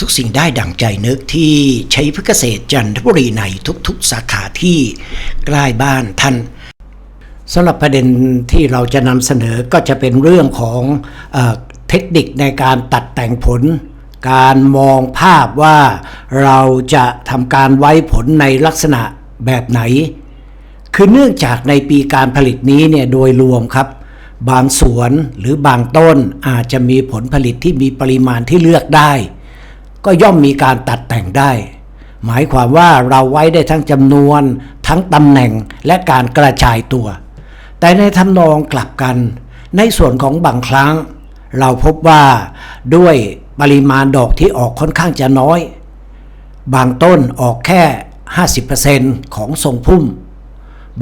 ทุกสิ่งได้ดั่งใจนึกที่ใช้พฤกเกษตรจันทบุรีในทุกๆ สาขาที่ใกล้บ้านท่านสำหรับประเด็นที่เราจะนำเสนอก็จะเป็นเรื่องของเอเทคนิคในการตัดแต่งผล การมองภาพว่าเราจะทำการไว้ผลในลักษณะแบบไหน คือเนื่องจากในปีการผลิตนี้เนี่ยโดยรวมครับ บางสวนหรือบางต้นอาจจะมีผลผลิตที่มีปริมาณที่เลือกได้ ก็ย่อมมีการตัดแต่งได้ หมายความว่าเราไว้ได้ทั้งจำนวน ทั้งตำแหน่งและการกระจายตัว แต่ในทำนองกลับกัน ในส่วนของบางครั้ง เราพบว่าด้วยปริมาณดอกที่ออกค่อนข้างจะน้อย บางต้นออกแค่ 50%ของทรงพุ่ม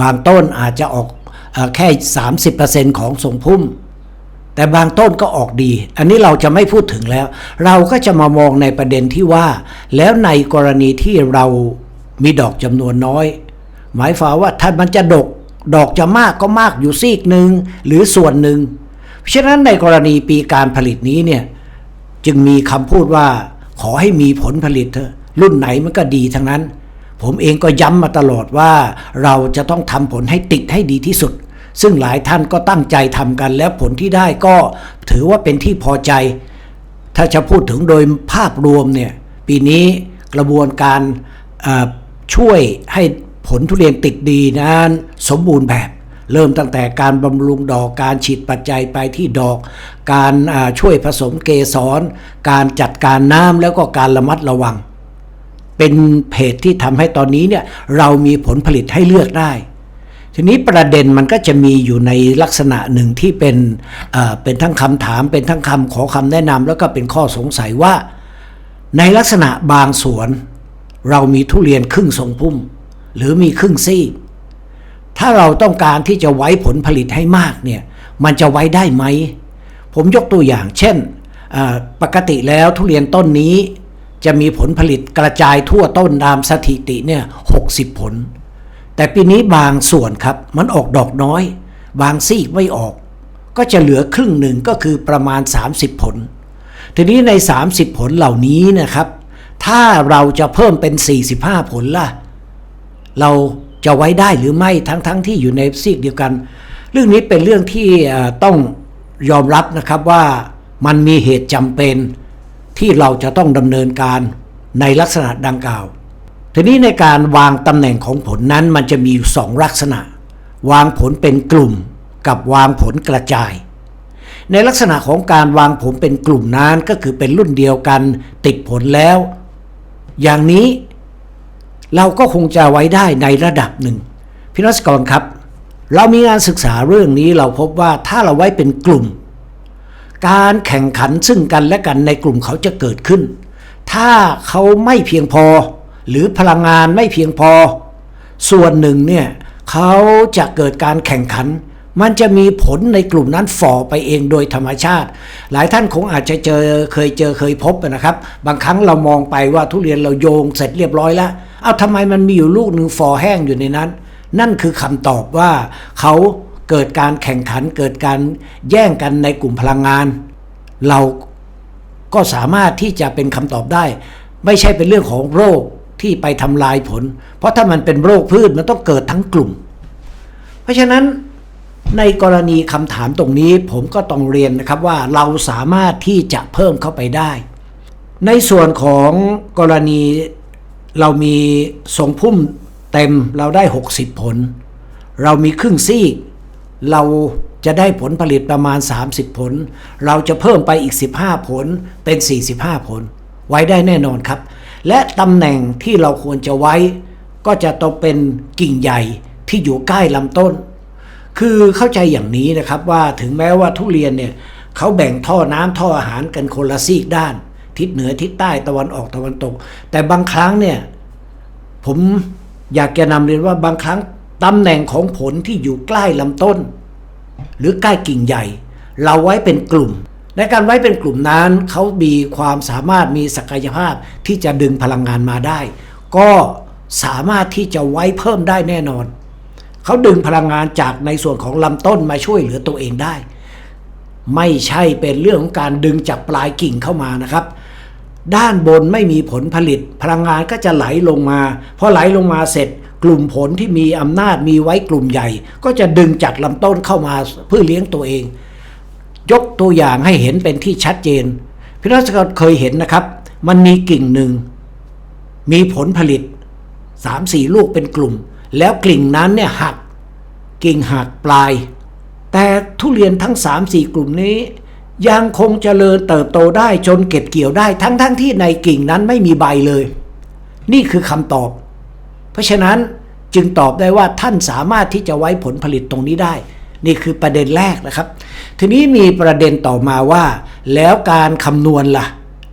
บางต้นอาจจะออกอแค่ 30%ของทรงพุ่ม แต่บางต้นก็ออกดี อันนี้เราจะไม่พูดถึงแล้ว เราก็จะมามองในประเด็นที่ว่า แล้วในกรณีที่เรามีดอกจำนวนน้อย หมายความว่าถ้ามันจะดก ดอกจะมากก็มากอยู่ซีกหนึ่งหรือส่วนหนึ่งเพราะฉะนั้นในกรณีปีการผลิตนี้เนี่ยจึงมีคำพูดว่าขอให้มีผลผลิตเถอะรุ่นไหนมันก็ดีทั้งนั้น ผมเองก็ย้ำมาตลอดว่า เราจะต้องทำผลให้ติดให้ดีที่สุด ซึ่งหลายท่านก็ตั้งใจทำกัน แล้วผลที่ได้ก็ถือว่าเป็นที่พอใจ ถ้าจะพูดถึงโดยภาพรวมเนี่ยปีนี้กระบวนการช่วยให้ผลทุเรียนติดดีนั้นสมบูรณ์แบบ เริ่มตั้งแต่การบำรุงดอกการฉีดปัจจัยไปที่ดอก การช่วยผสมเกสร การจัดการน้ำแล้วก็การระมัดระวัง เป็นเพจที่ทำให้ตอนนี้เนี่ยเรามีผลผลิตให้เลือกได้ ทีนี้ประเด็นมันก็จะมีอยู่ในลักษณะหนึ่งที่เป็นเป็นทั้งคำถาม เป็นทั้งคำขอคำแนะนำแล้วก็เป็นข้อสงสัยว่า ในลักษณะบางสวน เรามีทุเรียนครึ่งทรงพุ่ม หรือมีครึ่งซี่ ถ้าเราต้องการที่จะไว้ผลผลิตให้มากเนี่ยมันจะไว้ได้ไหม ผมยกตัวอย่าง เช่นปกติแล้วทุเรียนต้นนี้จะมีผลผลิตกระจายทั่วต้นตามสถิติเนี่ยหกสิบผล แต่ปีนี้บางส่วนครับมันออกดอกน้อย บางซีกไม่ออก ก็จะเหลือครึ่งหนึ่งก็คือประมาณ 30 ผล ทีนี้ใน 30 ผลเหล่านี้นะครับ ถ้าเราจะเพิ่มเป็น 45 ผลล่ะ เราจะไว้ได้หรือไม่ทั้งๆทที่อยู่ในซีกเดียวกัน เรื่องนี้เป็นเรื่องที่ต้องยอมรับนะครับว่ามันมีเหตุจำเป็นที่เราจะต้องดำเนินการในลักษณะดังกล่าว ทีนี้ในการวางตำแหน่งของผลนั้นมันจะมีอยู่สองลักษณะ วางผลเป็นกลุ่มกับวางผลกระจาย ในลักษณะของการวางผลเป็นกลุ่มนั้นก็คือเป็นรุ่นเดียวกันติดผลแล้ว อย่างนี้เราก็คงจะไว้ได้ในระดับหนึ่งพี่นักกรครับ เรามีงานศึกษาเรื่องนี้เราพบว่าถ้าเราไว้เป็นกลุ่ม การแข่งขันซึ่งกันและกันในกลุ่มเขาจะเกิดขึ้น ถ้าเขาไม่เพียงพอ หรือพลังงานไม่เพียงพอ ส่วนหนึ่งเนี่ยเขาจะเกิดการแข่งขัน มันจะมีผลในกลุ่มนั้นฝ่อไปเองโดยธรรมชาติ หลายท่านคงอาจจะเจอเคยเจอเคยพบนะครับ บางครั้งเรามองไปว่าทุเรียนเราโยงเสร็จเรียบร้อยแล้วเอาทำไมมันมีอยู่ลูกหนึ่งฝ่อแห้งอยู่ในนั้น นั่นคือคำตอบว่าเขาเกิดการแข่งขันเกิดการแย่งกันในกลุ่มพลังงาน เราก็สามารถที่จะเป็นคำตอบได้ ไม่ใช่เป็นเรื่องของโรค ที่ไปทำลายผล เพราะถ้ามันเป็นโรคพืชมันต้องเกิดทั้งกลุ่ม เพราะฉะนั้นในกรณีคำถามตรงนี้ผมก็ต้องเรียนนะครับว่าเราสามารถที่จะเพิ่มเข้าไปได้ ในส่วนของกรณีเรามีทรงพุ่มเต็มเราได้ 60 ผล เรามีครึ่งซีก เราจะได้ผลผลิตประมาณ 30 ผล เราจะเพิ่มไปอีก 15 ผลเป็น 45 ผล ไว้ได้แน่นอนครับ และตำแหน่งที่เราควรจะไว้ ก็จะต้องเป็นกิ่งใหญ่ที่อยู่ใกล้ลำต้น คือเข้าใจอย่างนี้นะครับว่าถึงแม้ว่าทุเรียนเนี่ยเขาแบ่งท่อน้ำท่ออาหารกันคนละซีกด้าน ทิศเหนือทิศใต้ตะวันออกตะวันตก แต่บางครั้งเนี่ยผมอยากจะนำเรียนว่าบางครั้งตำแหน่งของผลที่อยู่ใกล้ลำต้น หรือใกล้กิ่งใหญ่ เราไว้เป็นกลุ่ม ในการไว้เป็นกลุ่มนั้นเขามีความสามารถมีศักยภาพที่จะดึงพลังงานมาได้ ก็สามารถที่จะไว้เพิ่มได้แน่นอน เขาดึงพลังงานจากในส่วนของลำต้นมาช่วยเหลือตัวเองได้ ไม่ใช่เป็นเรื่องของการดึงจากปลายกิ่งเข้ามานะครับ ด้านบนไม่มีผลผลิต พลังงานก็จะไหลลงมาพอไหลลงมาเสร็จ กลุ่มผลที่มีอำนาจมีไว้กลุ่มใหญ่ ก็จะดึงจากลำต้นเข้ามาเพื่อเลี้ยงตัวเอง ยกตัวอย่างให้เห็นเป็นที่ชัดเจน พี่รัชกรเคยเห็นนะครับ มันมีกิ่งหนึ่ง มีผลผลิตสามสี่ลูกเป็นกลุ่ม แล้วกิ่งนั้นเนี่ยหัก กิ่งหักปลาย แต่ทุเรียนทั้ง3 4กลุ่มนี้ ยังคงเจริญเติบโตได้จนเก็บเกี่ยวได้ทั้งๆทที่ในกิ่งนั้นไม่มีใบเลย นี่คือคำตอบ เพราะฉะนั้นจึงตอบได้ว่าท่านสามารถที่จะไว้ผลผลิตตรงนี้ได้ นี่คือประเด็นแรกนะครับ ทีนี้มีประเด็นต่อมาว่า แล้วการคำนวณล่ะ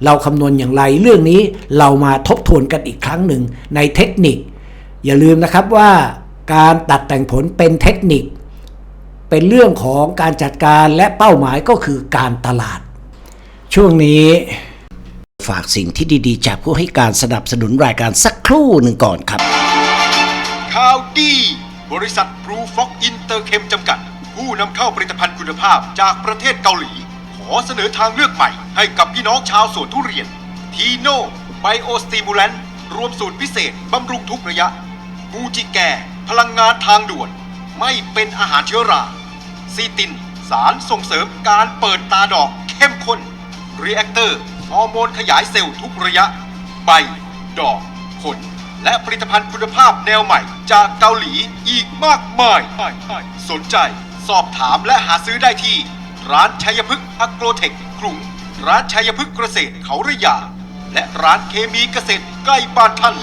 เราคำนวณอย่างไรเรื่องนี้เรามาทบทวนกันอีกครั้งหนึ่งในเทคนิค อย่าลืมนะครับว่าการตัดแต่งผลเป็นเทคนิค เป็นเรื่องของการจัดการและเป้าหมายก็คือการตลาด ช่วงนี้ฝากสิ่งที่ดีๆ จากผู้ให้การสนับสนุนรายการสักครู่หนึ่งก่อนครับข่าวดี บริษัทบรูฟ็อกอินเตอร์เคมจำกัด ผู้นำเข้าผลิตภัณฑ์คุณภาพจากประเทศเกาหลี ขอเสนอทางเลือกใหม่ให้กับพี่น้องชาวสวนทุเรียน ทีโน่ไบโอสติมูแลนรวมสูตรพิเศษบำรุงทุกระยะมูจิแกพลังงานทางด่วน ไม่เป็นอาหารเชื้อรา ซีติน สารส่งเสริมการเปิดตาดอกเข้มข้นรีแอคเตอร์ฮอร์โมนขยายเซลล์ทุกระยะ ใบ ดอก ผล และผลิตภัณฑ์คุณภาพแนวใหม่จากเกาหลีอีกมากมาย สนใจ สอบถามและหาซื้อได้ที่ ร้านชัยพฤกษ์อโกรเทคกรุง ร้านชัยพฤกษ์เกษตรเขาระยา และร้านเคมีเกษตรใกล้บ้านท่าน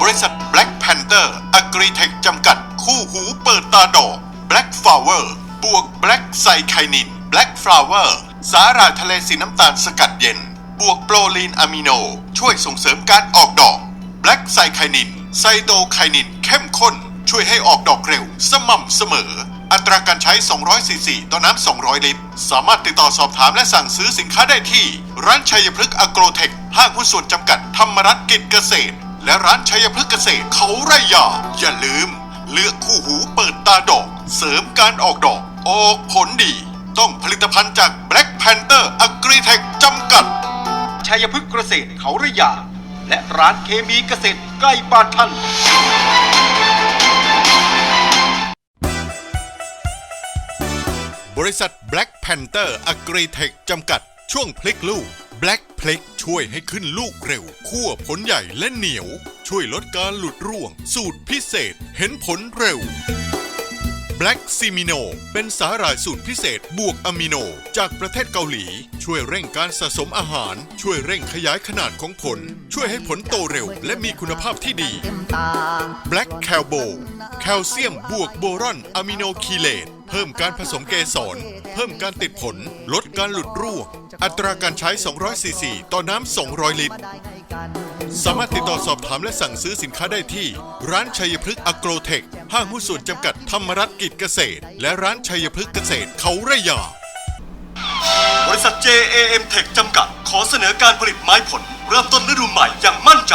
บริษัท Black Panther Agritech จำกัด คู่หูเปิดตาดอก Black Flower บวก Black ไซไคนิน Black Flower สาหร่ายทะเลสีน้ำตาลสกัดเย็น บวกโปรลีนอะมิโน ช่วยส่งเสริมการออกดอก Black ไซไคนิน ไซโตไคนินเข้มข้น ช่วยให้ออกดอกเร็ว สม่ำเสมอ อัตราการใช้ 200ซีซีต่อน้ำ 200 ลิตร สามารถติดต่อสอบถามและสั่งซื้อสินค้าได้ที่ ร้านชัยพฤกษ์อโกรเทค ห้างหุ้นส่วนจำกัดธรรมรัตน์กิจเกษตร และร้านชัยพฤกษ์เกษตรเขาไร่ยา อย่าลืม เลือกคู่หูเปิดตาดอก เสริมการออกดอก ออกผลดี ต้องผลิตภัณฑ์จาก Black Panther Agritech จำกัด ชัยพฤกษ์เกษตรเขาไรยา และร้านเคมีเกษตรใกล้บ้านท่าน บริษัท Black Panther Agritech จำกัด ช่วงพลิกลูก Black พลิกช่วยให้ขึ้นลูกเร็ว คั่วผลใหญ่และเหนียว ช่วยลดการหลุดร่วง สูตรพิเศษเห็นผลเร็ว Black Simino เป็นสาหร่ายสูตรพิเศษบวกอะมิโน จากประเทศเกาหลี ช่วยเร่งการสะสมอาหาร ช่วยเร่งขยายขนาดของผล ช่วยให้ผลโตเร็ว และมีคุณภาพที่ดี Black c a l b o แคลเซียมบวกโบรอนอะมิโนคีเลต เพิ่มการผสมเกสร เพิ่มการติดผล ลดการหลุดร่วงอัตราการใช้ 200ซีซีต่อน้ำ 200 ลิตร สามารถติดต่อสอบถามและสั่งซื้อสินค้าได้ที่ ร้านชัยพฤกษ์อโกรเทค ห้างหุ้นส่วนจำกัดธรรมรัตน์กิจเกษตร และร้านชัยพฤกษ์เกษตรเขาระยา บริษัท JAM Tech จำกัด ขอเสนอการผลิตไม้ผล เริ่มต้นฤดูใหม่อย่างมั่นใจ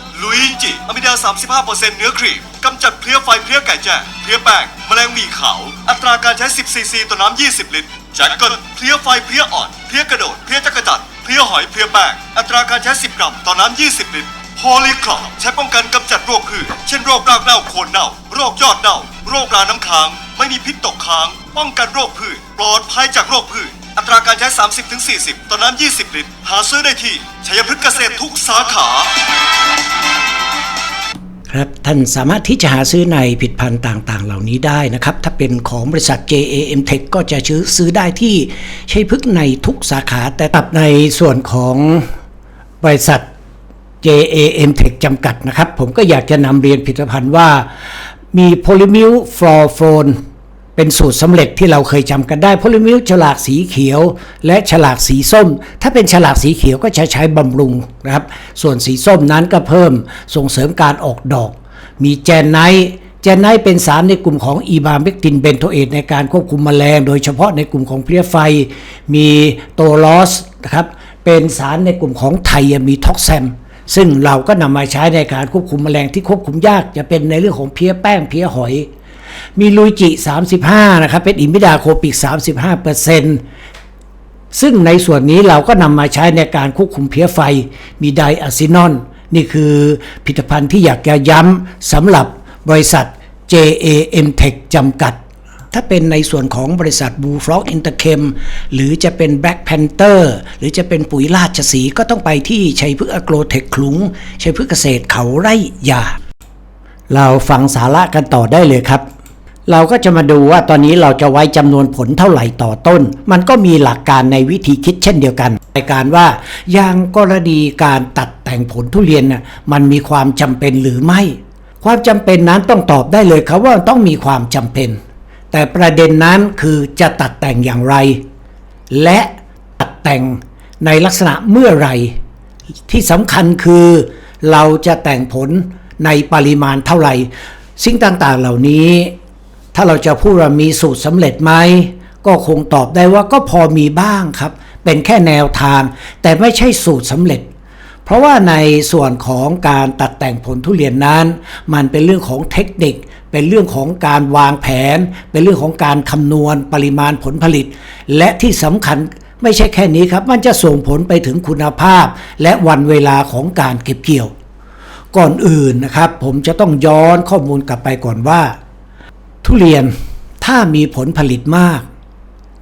ลุยจิอะมิดา 35%เนื้อครีมกำจัดเพลี้ยไฟเพลี้ยไก่แจ้เพลี้ยแป้งแมลงหวีขาว อัตราการใช้ 10 ซีซีต่อน้ำ 20 ลิตรแจ็คเกิลเพลี้ยไฟเพลี้ยอ่อนเพลี้ยกระโดดเพลี้ยจักรจัดเพลี้ยหอยเพลี้ยแป้งอัตราการใช้ 10 กรัมต่อน้ำ 20 ลิตรโพลีคลอปใช้ป้องกันกำจัดโรคพืชเช่นโรครากเน่าโคนเน่า โรคยอดเน่า โรคราน้ำค้าง ไม่มีพิษตกค้าง ป้องกันโรคพืช ปลอดภัยจากโรคพืช อัตราการใช้ 30-40 ต่อน้ำ 20 ลิตร หาซื้อได้ที่ชัยพฤกษ์เกษตรทุกสาขา ครับท่านสามารถที่จะหาซื้อในผลิตภัณฑ์ต่างๆ เหล่านี้ได้นะครับ ถ้าเป็นของบริษัท JAM Tech ก็จะซื้อซื้อได้ที่ใช้พึกษ์ในทุกสาขา แต่ตับในส่วนของบริษัท JAM Tech จำกัดนะครับ ผมก็อยากจะนำเรียนผลิตภัณฑ์ว่ามีโพลิมิลฟลอโฟน เป็นสูตรสำเร็จที่เราเคยจำกันได้โพลิมิลฉลากสีเขียว และฉลากสีส้ม ถ้าเป็นฉลากสีเขียวก็จะใช้บำรุงนะครับ ส่วนสีส้มนั้นก็เพิ่มส่งเสริมการออกดอก มีแจนไนท์แจนไนท์เป็นสารในกลุ่มของอีบาเมกตินเบนโทเอตในการควบคุมแมลง โดยเฉพาะในกลุ่มของเพลี้ยไฟ มีโตลอสนะครับ เป็นสารในกลุ่มของไทยมีท็อกแซม ซึ่งเราก็นำมาใช้ในการควบคุมแมลงที่ควบคุมยาก จะเป็นในเรื่องของเพี้ยแป้งเพี้ยหอย มีลุยจิ 35 นะครับ เป็นอิมิดาโคปิก 35เปอร์เซ็นต์ซึ่งในส่วนนี้เราก็นำมาใช้ในการควบคุมเพี้ยไฟ มีไดอะซินอน นี่คือผลิตภัณฑ์ที่อยากจะย้ำสำหรับบริษัท JAM Tech จำกัด ถ้าเป็นในส่วนของบริษัท Blue Frog Interchem หรือจะเป็น Black Panther หรือจะเป็นปุ๋ยราชสีก็ต้องไปที่ชัยพฤกษ์อโกรเทคขลุงชัยพฤกษ์เกษตรเขาไร่ยาเราฟังสาระกันต่อได้เลยครับ เราก็จะมาดูว่าตอนนี้เราจะไว้จำนวนผลเท่าไหร่ต่อต้น มันก็มีหลักการในวิธีคิดเช่นเดียวกันในการว่าอย่างกรณีการตัดแต่งผลทุเรียนน่ะมันมีความจำเป็นหรือไม่ ความจำเป็นนั้นต้องตอบได้เลยครับว่าต้องมีความจำเป็น แต่ประเด็นนั้นคือจะตัดแต่งอย่างไร และตัดแต่งในลักษณะเมื่อไรที่สำคัญคือเราจะแต่งผลในปริมาณเท่าไหร่สิ่งต่างๆเหล่านี้ ถ้าเราจะพูดว่ามีสูตรสำเร็จไหมก็คงตอบได้ว่าก็พอมีบ้างครับ เป็นแค่แนวทาง แต่ไม่ใช่สูตรสำเร็จ เพราะว่าในส่วนของการตัดแต่งผลทุเรียนนั้น มันเป็นเรื่องของเทคนิค เป็นเรื่องของการวางแผน เป็นเรื่องของการคำนวณปริมาณผลผลิต และที่สำคัญไม่ใช่แค่นี้ครับ มันจะส่งผลไปถึงคุณภาพ และวันเวลาของการเก็บเกี่ยว ก่อนอื่นนะครับ ผมจะต้องย้อนข้อมูลกลับไปก่อนว่า ทุเรียนถ้ามีผลผลิตมาก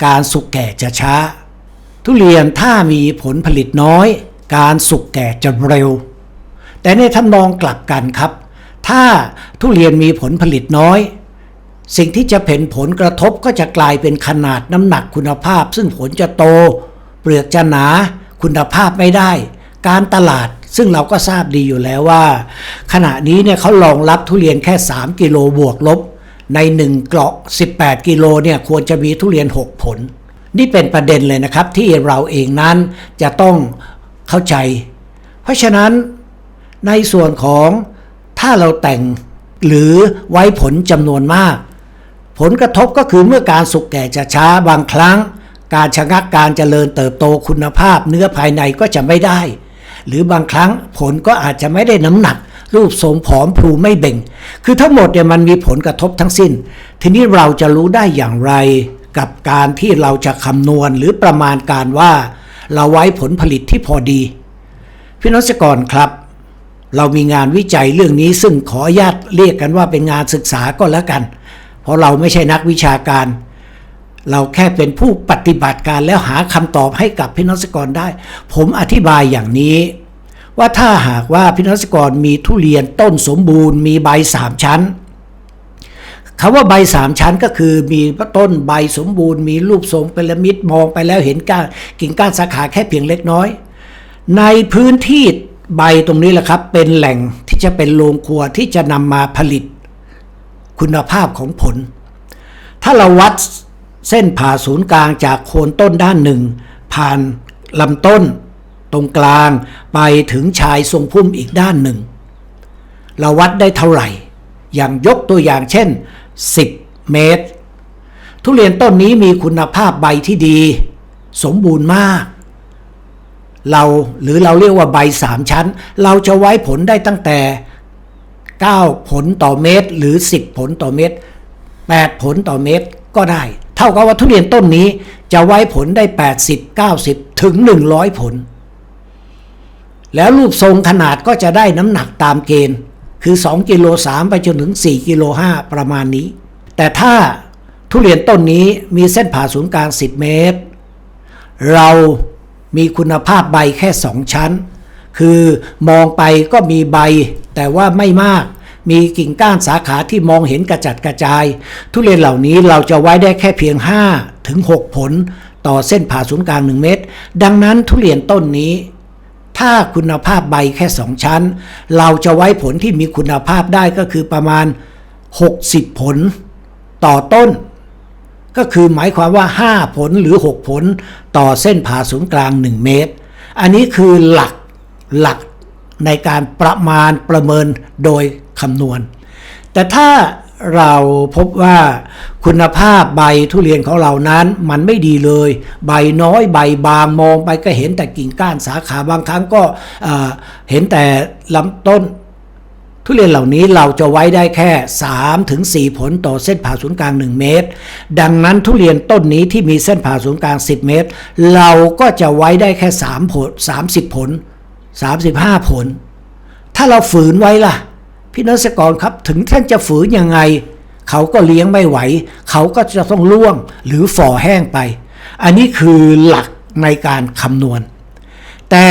การสุกแก่จะช้า ทุเรียนถ้ามีผลผลิตน้อย การสุกแก่จะเร็ว แต่ในทำนองกลับกันครับ ถ้าทุเรียนมีผลผลิตน้อย สิ่งที่จะเห็นผลกระทบก็จะกลายเป็นขนาดน้ำหนักคุณภาพ ซึ่งผลจะโต เปลือกจะหนาคุณภาพไม่ได้ การตลาดซึ่งเราก็ทราบดีอยู่แล้วว่า ขณะนี้เนี่ยเขารองรับทุเรียนแค่ 3 กิโลบวกลบ ใน1เกราะ 18 กิโลเนี่ยควรจะมีทุเรียน 6 ผล นี่เป็นประเด็นเลยนะครับที่เราเองนั้นจะต้องเข้าใจ เพราะฉะนั้นในส่วนของถ้าเราแต่งหรือไว้ผลจำนวนมาก ผลกระทบก็คือเมื่อการสุกแก่จะช้าบางครั้ง การชะงักการเจริญเติบโตคุณภาพเนื้อภายในก็จะไม่ได้ หรือบางครั้งผลก็อาจจะไม่ได้น้ำหนัก รูปทรงผอมพูไม่เบ่ง คือทั้งหมดเนี่ยมันมีผลกระทบทั้งสิ้น ทีนี้เราจะรู้ได้อย่างไร กับการที่เราจะคำนวณหรือประมาณการว่า เราไว้ผลผลิตที่พอดี พี่น้องเกษตรกรครับ เรามีงานวิจัยเรื่องนี้ซึ่งขออนุญาตเรียกกันว่าเป็นงานศึกษาก็แล้วกัน เพราะเราไม่ใช่นักวิชาการ เราแค่เป็นผู้ปฏิบัติการแล้วหาคำตอบให้กับพี่น้องเกษตรกรได้ ผมอธิบายอย่างนี้ ว่าถ้าหากว่าพี่น้องเกษตรกรมีทุเรียนต้นสมบูรณ์มีใบสามชั้นคำว่าใบสามชั้นก็คือมีต้นใบสมบูรณ์ มีรูปทรงพีระมิดมองไปแล้วเห็นก้านกิ่งก้านสาขาแค่เพียงเล็กน้อย ในพื้นที่ใบตรงนี้แหละครับเป็นแหล่งที่จะเป็นโรงครัวที่จะนำมาผลิตคุณภาพของผล ถ้าเราวัด เส้นผ่าศูนย์กลางจากโคนต้นด้านหนึ่ง ผ่านลำต้น ตรงกลางไปถึงชายทรงพุ่มอีกด้านหนึ่ง เราวัดได้เท่าไหร่ อย่างยกตัวอย่างเช่น 10 เมตร ทุเรียนต้นนี้มีคุณภาพใบที่ดี สมบูรณ์มาก เราหรือเราเรียกว่าใบสามชั้น เราจะไว้ผลได้ตั้งแต่ 9 ผลต่อเมตร หรือ 10 ผลต่อเมตร 8 ผลต่อเมตรก็ได้ เท่ากับว่าทุเรียนต้นนี้จะไว้ผลได้ 80 90 ถึง 100 ผล แล้วรูปทรงขนาดก็จะได้น้ำหนักตามเกณฑ์ คือ 2กิโล3ไปจนถึง 4กิโล5ประมาณนี้ แต่ถ้าทุเรียนต้นนี้มีเส้นผ่าศูนย์กลาง 10 เมตร เรามีคุณภาพใบแค่ 2 ชั้น คือมองไปก็มีใบแต่ว่าไม่มาก มีกิ่งก้านสาขาที่มองเห็นกระจัดกระจาย ทุเรียนเหล่านี้เราจะไว้ได้แค่เพียง 5 ถึง 6 ผล ต่อเส้นผ่าศูนย์กลาง 1 เมตร ดังนั้นทุเรียนต้นนี้ ถ้าคุณภาพใบแค่ 2 ชั้น เราจะไว้ผลที่มีคุณภาพได้ก็คือประมาณ 60 ผล ต่อต้น ก็คือหมายความว่า 5 ผลหรือ 6 ผล ต่อเส้นผ่าศูนย์กลาง 1 เมตร อันนี้คือหลักหลักในการประมาณประเมินโดย คำนวณ แต่ถ้าเราพบว่าคุณภาพใบทุเรียนของเรานั้นมันไม่ดีเลย ใบน้อยใบบางมองไปก็เห็นแต่กิ่งก้านสาขาบางครั้งก็เห็นแต่ลำต้น ทุเรียนเหล่านี้เราจะไว้ได้แค่3ถึง4ผลต่อเส้นผ่าศูนย์กลาง 1 เมตร ดังนั้นทุเรียนต้นนี้ที่มีเส้นผ่าศูนย์กลาง 10 เมตร เราก็จะไว้ได้แค่ 3 ผล 30 ผล 35 ผล ถ้าเราฝืนไว้ล่ะ พี่นศกรครับถึงท่านจะฝืนยังไง เขาก็เลี้ยงไม่ไหว เขาก็จะต้องล่วงหรือฝ่อแห้งไป อันนี้คือหลักในการคำนวณ แต่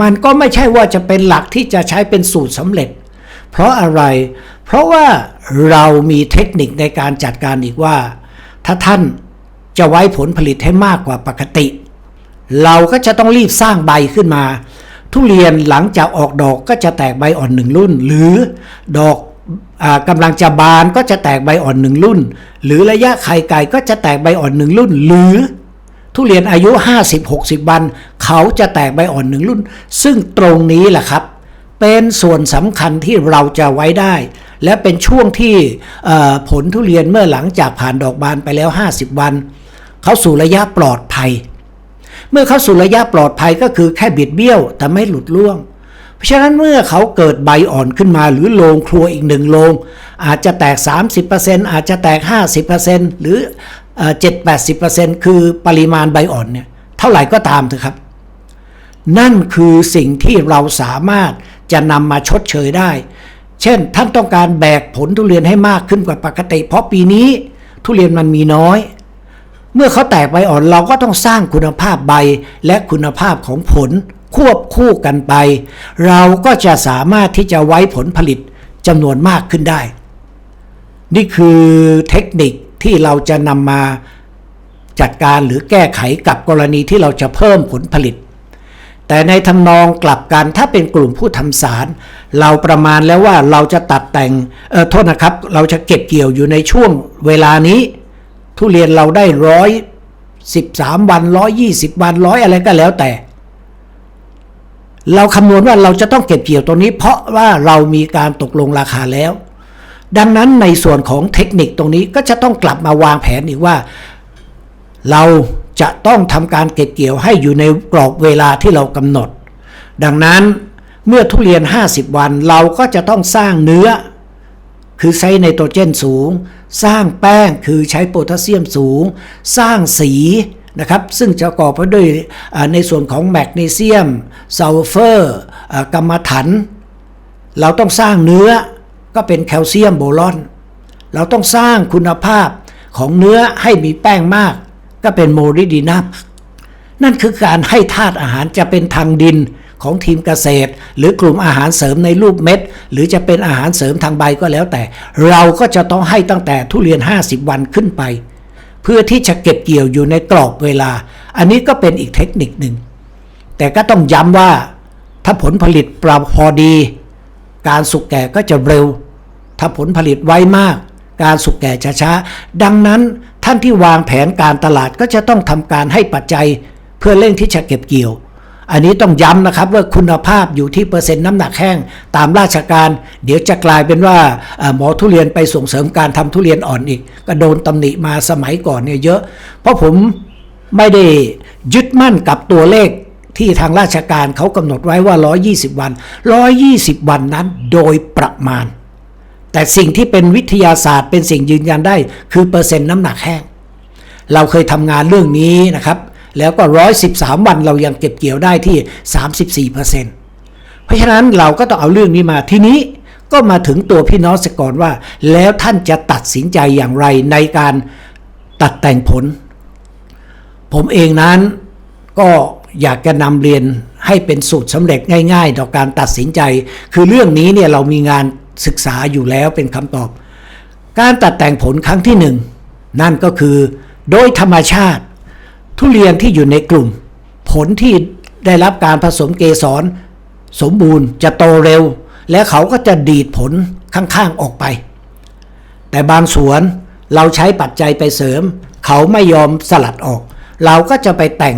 มันก็ไม่ใช่ว่าจะเป็นหลักที่จะใช้เป็นสูตรสำเร็จ เพราะอะไร เพราะว่าเรามีเทคนิคในการจัดการอีกว่า ถ้าท่านจะไว้ผลผลิตให้มากกว่าปกติ เราก็จะต้องรีบสร้างใบขึ้นมา ทุเรียนหลังจากออกดอกก็จะแตกใบอ่อนหนึ่งรุ่น หรือดอกอากำลังจะบานก็จะแตกใบอ่อนหนึ่งรุ่น หรือระยะไข่ไก่ก็จะแตกใบอ่อนหนึ่งรุ่น หรือทุเรียนอายุ 50-60 วัน เขาจะแตกใบอ่อนหนึ่งรุ่น ซึ่งตรงนี้แหละครับ เป็นส่วนสำคัญที่เราจะไว้ได้ และเป็นช่วงที่ผลทุเรียนเมื่อหลังจากผ่านดอกบานไปแล้ว 50 วัน เขาสู่ระยะปลอดภัย เมื่อเข้าสู่ระยะปลอดภัยก็คือแค่บิดเบี้ยวแต่ไม่หลุดร่วง เพราะฉะนั้นเมื่อเขาเกิดใบอ่อนขึ้นมาหรือโลงครัวอีกหนึ่งโลง อาจจะแตก 30%อาจจะแตก 50%หรือเจ็ดแปดสิบเปอร์เซ็นต์คือปริมาณใบอ่อนเนี่ยเท่าไหร่ก็ตามเถอะครับ นั่นคือสิ่งที่เราสามารถจะนำมาชดเชยได้ เช่น ท่านต้องการแบกผลทุเรียนให้มากขึ้นกว่าปกติ เพราะปีนี้ทุเรียนมันมีน้อย เมื่อเขาแตกใบอ่อนเราก็ต้องสร้างคุณภาพใบและคุณภาพของผลควบคู่กันไป เราก็จะสามารถที่จะไว้ผลผลิตจำนวนมากขึ้นได้ นี่คือเทคนิคที่เราจะนำมาจัดการหรือแก้ไขกับกรณีที่เราจะเพิ่มผลผลิต แต่ในทำนองกลับกันถ้าเป็นกลุ่มผู้ทำสาร เราประมาณแล้วว่าเราจะตัดแต่งเออโทษนะครับ เราจะเก็บเกี่ยวอยู่ในช่วงเวลานี้ ทุเรียนเราได้ร้อยสิบสามวันร้อยยี่สิบวันร้อยอะไรก็แล้วแต่ เราคำนวณว่าเราจะต้องเก็บเกี่ยวตรงนี้ เพราะว่าเรามีการตกลงราคาแล้ว ดังนั้นในส่วนของเทคนิคตรงนี้ก็จะต้องกลับมาวางแผนอีกว่า เราจะต้องทำการเก็บเกี่ยวให้อยู่ในกรอบเวลาที่เรากำหนด ดังนั้นเมื่อทุเรียน 50 วันเราก็จะต้องสร้างเนื้อ คือใช้ไนโตรเจนสูง สร้างแป้งคือใช้โพแทสเซียมสูง สร้างสีนะครับซึ่งจะประกอบไปด้วยในส่วนของแมกนีเซียมซัลเฟอร์กรรมถัน เราต้องสร้างเนื้อก็เป็นแคลเซียมโบรอน เราต้องสร้างคุณภาพของเนื้อให้มีแป้งมาก ก็เป็นโมริดีนัมนั่นคือการให้ธาตุอาหารจะเป็นทางดิน ของทีมเกษตร หรือกลุ่มอาหารเสริมในรูปเม็ด หรือจะเป็นอาหารเสริมทางใบก็แล้วแต่ เราก็จะต้องให้ตั้งแต่ทุเรียน 50 วันขึ้นไป เพื่อที่จะเก็บเกี่ยวอยู่ในกรอบเวลา อันนี้ก็เป็นอีกเทคนิคหนึ่งแต่ก็ต้องย้ำว่าถ้าผลผลิตปรับพอดี การสุกแก่ก็จะเร็ว ถ้าผลผลิตไวมาก การสุกแก่จะช้า ดังนั้นท่านที่วางแผนการตลาดก็จะต้องทำการให้ปัจจัย เพื่อเร่งที่จะเก็บเกี่ยว อันนี้ต้องย้ำนะครับว่าคุณภาพอยู่ที่เปอร์เซ็นต์น้ำหนักแห้งตามราชการ เดี๋ยวจะกลายเป็นว่าหมอทุเรียนไปส่งเสริมการทำทุเรียนอ่อนอีก ก็โดนตำหนิมาสมัยก่อนเนี่ยเยอะ เพราะผมไม่ได้ยึดมั่นกับตัวเลขที่ทางราชการเขากำหนดไว้ว่า 120 วัน 120 วันนั้นโดยประมาณ แต่สิ่งที่เป็นวิทยาศาสตร์เป็นสิ่งยืนยันได้ คือเปอร์เซ็นต์น้ำหนักแห้ง เราเคยทำงานเรื่องนี้นะครับ แล้วก็ 113 วันเรายังเก็บเกี่ยวได้ที่ 34%เพราะฉะนั้นเราก็ต้องเอาเรื่องนี้มาทีนี้ก็มาถึงตัวพี่น้องสกรว่า แล้วท่านจะตัดสินใจอย่างไรในการตัดแต่งผล ผมเองนั้นก็อยากจะนำเรียนให้เป็นสูตรสำเร็จง่ายๆ ต่อการตัดสินใจ คือเรื่องนี้เนี่ยเรามีงานศึกษาอยู่แล้วเป็นคำตอบ การตัดแต่งผลครั้งที่หนึ่งนั่นก็คือ โดยธรรมชาติ ทุเรียนที่อยู่ในกลุ่ม ผลที่ได้รับการผสมเกสร สมบูรณ์จะโตเร็ว และเขาก็จะดีดผลข้างๆออกไป แต่บางสวนเราใช้ปัจจัยไปเสริม เขาไม่ยอมสลัดออก เราก็จะไปแต่ง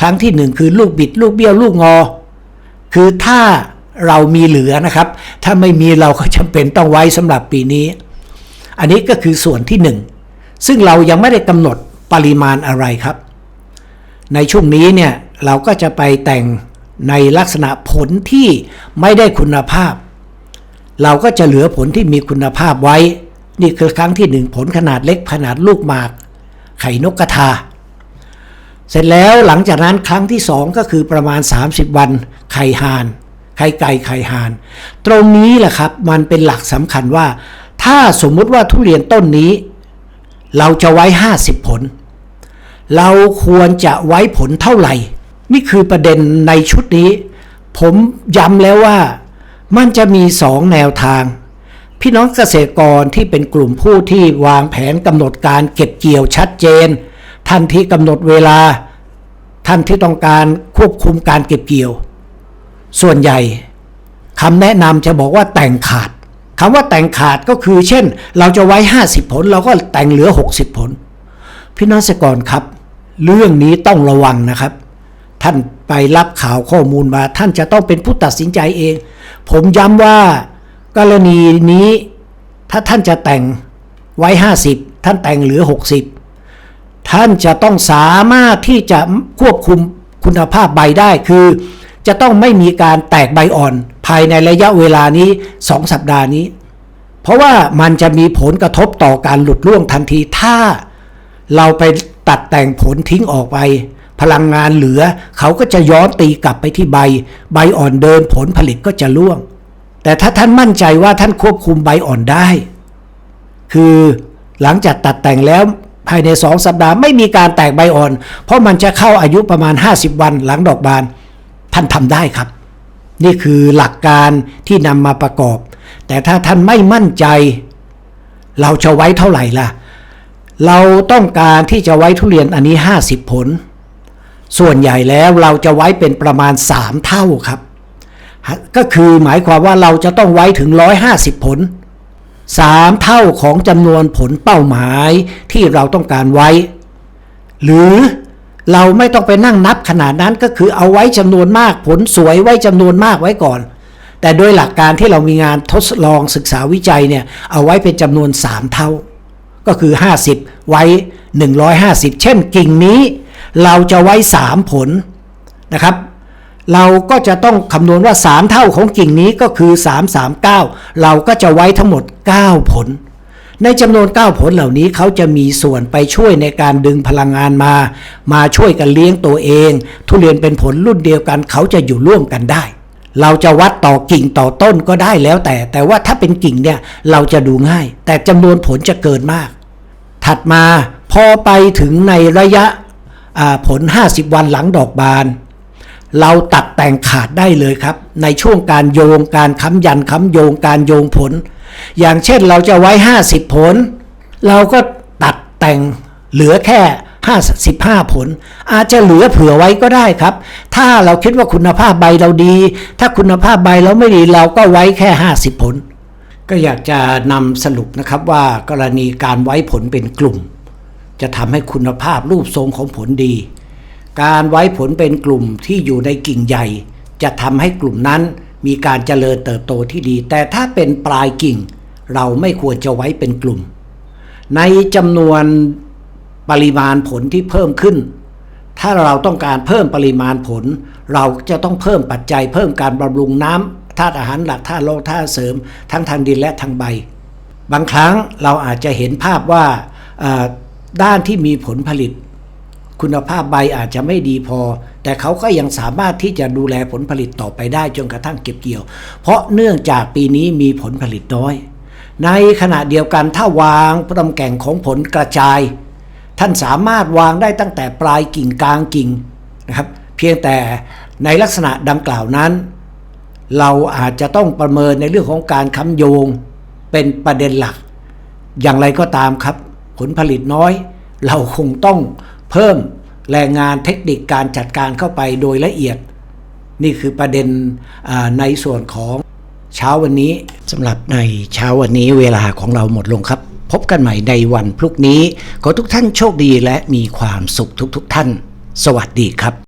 ครั้งที่หนึ่งคือลูกบิด ลูกเบี้ยวลูกงอ คือถ้าเรามีเหลือนะครับ ถ้าไม่มีเราก็จำเป็นต้องไว้สำหรับปีนี้ อันนี้ก็คือส่วนที่หนึ่งซึ่งเรายังไม่ได้กำหนดปริมาณอะไรครับ ในช่วงนี้เนี่ยเราก็จะไปแต่งในลักษณะผลที่ไม่ได้คุณภาพ เราก็จะเหลือผลที่มีคุณภาพไว้ นี่คือครั้งที่หนึ่งผลขนาดเล็กขนาดลูกหมาก ไข่นกกระทา เสร็จแล้วหลังจากนั้นครั้งที่สองก็คือประมาณ 30 วัน ไข่ห่านไข่ไก่ไข่ห่าน ตรงนี้แหละครับมันเป็นหลักสำคัญว่า ถ้าสมมุติว่าทุเรียนต้นนี้ เราจะไว้ 50 ผล เราควรจะไว้ผลเท่าไหร่ นี่คือประเด็นในชุดนี้ ผมย้ำแล้วว่ามันจะมีสองแนวทาง พี่น้องเกษตรกรที่เป็นกลุ่มผู้ที่วางแผนกำหนดการเก็บเกี่ยวชัดเจน ท่านที่กำหนดเวลา ท่านที่ต้องการควบคุมการเก็บเกี่ยว ส่วนใหญ่คำแนะนำจะบอกว่าแต่งขาดคำว่าแต่งขาดก็คือเช่น เราจะไว้ 50 ผล เราก็แต่งเหลือ 60 ผล พี่น้องเกษตรกรครับ เรื่องนี้ต้องระวังนะครับ ท่านไปรับข่าวข้อมูลมา ท่านจะต้องเป็นผู้ตัดสินใจเอง ผมย้ำว่ากรณีนี้ถ้าท่านจะแต่งไว้ 50 ท่านแต่งเหลือ 60 ท่านจะต้องสามารถที่จะควบคุมคุณภาพใบได้คือ จะต้องไม่มีการแตกใบอ่อนภายในระยะเวลานี้ 2 สัปดาห์นี้ เพราะว่ามันจะมีผลกระทบต่อการหลุดร่วงทันทีถ้าเราไป ตัดแต่งผลทิ้งออกไป พลังงานเหลือ เขาก็จะย้อนตีกลับไปที่ใบ ใบอ่อนเดินผลผลิตก็จะร่วง แต่ถ้าท่านมั่นใจว่าท่านควบคุมใบอ่อนได้ คือหลังจากตัดแต่งแล้วภายใน 2 สัปดาห์ไม่มีการแตกใบอ่อน เพราะมันจะเข้าอายุประมาณ 50 วันหลังดอกบาน ท่านทำได้ครับ นี่คือหลักการที่นำมาประกอบ แต่ถ้าท่านไม่มั่นใจ เราจะไว้เท่าไหร่ล่ะ เราต้องการที่จะไว้ทุเรียนอันนี้ 50 ผล ส่วนใหญ่แล้วเราจะไว้เป็นประมาณ 3 เท่าครับ ก็คือหมายความว่าเราจะต้องไว้ถึง 150 ผล 3 เท่าของจำนวนผลเป้าหมายที่เราต้องการไว้ หรือเราไม่ต้องไปนั่งนับขนาดนั้นก็คือเอาไว้จำนวนมากผลสวยไว้จำนวนมากไว้ก่อน แต่โดยหลักการที่เรามีงานทดลองศึกษาวิจัยเนี่ยเอาไว้เป็นจำนวน 3 เท่า ก็คือ 50 ไว้ 150 เช่นกิ่งนี้ เราจะไว้ 3 ผลนะครับ เราก็จะต้องคำนวณว่า 3 เท่าของกิ่งนี้ก็คือ 339 เราก็จะไว้ทั้งหมด 9 ผล ในจำนวน 9 ผลเหล่านี้เขาจะมีส่วนไปช่วยในการดึงพลังงานมา มาช่วยกันเลี้ยงตัวเอง ทุเรียนเป็นผลรุ่นเดียวกันเขาจะอยู่ร่วมกันได้ เราจะวัดต่อกิ่งต่อต้นก็ได้แล้วแต่ แต่ว่าถ้าเป็นกิ่งเนี่ยเราจะดูง่าย แต่จำนวนผลจะเกินมาก ถัดมาพอไปถึงในระยะอ่าผล 50 วันหลังดอกบาน เราตัดแต่งขาดได้เลยครับ ในช่วงการโยงการค้ำยันค้ำโยงการโยงผล อย่างเช่นเราจะไว้ 50 ผล เราก็ตัดแต่งเหลือแค่ 55ผล อาจจะเหลือเผื่อไว้ก็ได้ครับ ถ้าเราคิดว่าคุณภาพใบเราดี ถ้าคุณภาพใบเราไม่ดีเราก็ไว้แค่ 50 ผล ก็อยากจะนำสรุปนะครับว่ากรณีการไว้ผลเป็นกลุ่ม จะทำให้คุณภาพรูปทรงของผลดี การไว้ผลเป็นกลุ่มที่อยู่ในกิ่งใหญ่ จะทำให้กลุ่มนั้นมีการเจริญเติบโตที่ดี แต่ถ้าเป็นปลายกิ่ง เราไม่ควรจะไว้เป็นกลุ่ม ในจำนวน ปริมาณผลที่เพิ่มขึ้น ถ้าเราต้องการเพิ่มปริมาณผล เราจะต้องเพิ่มปัจจัย เพิ่มการบำรุงน้ำธาตุอาหารหลักธาตุโลกธาตุเสริม ทั้งทางดินและทางใบ บางครั้งเราอาจจะเห็นภาพว่าด้านที่มีผลผลิต คุณภาพใบอาจจะไม่ดีพอ แต่เขาก็ยังสามารถที่จะดูแลผลผลิตต่อไปได้จนกระทั่งเก็บเกี่ยว เพราะเนื่องจากปีนี้มีผลผลิตน้อย ในขณะเดียวกันถ้าวางตำแก่งของผลกระจาย ท่านสามารถวางได้ตั้งแต่ปลายกิ่งกลางกิ่งนะครับ เพียงแต่ในลักษณะดังกล่าวนั้น เราอาจจะต้องประเมินในเรื่องของการค้ำโยงเป็นประเด็นหลัก อย่างไรก็ตามครับ ผลผลิตน้อย เราคงต้องเพิ่มแรงงานเทคนิคการจัดการเข้าไปโดยละเอียด นี่คือประเด็นในส่วนของเช้าวันนี้สำหรับในเช้าวันนี้เวลาของเราหมดลงครับ พบกันใหม่ในวันพรุ่งนี้ ขอทุกท่านโชคดีและมีความสุขทุกๆท่าน สวัสดีครับ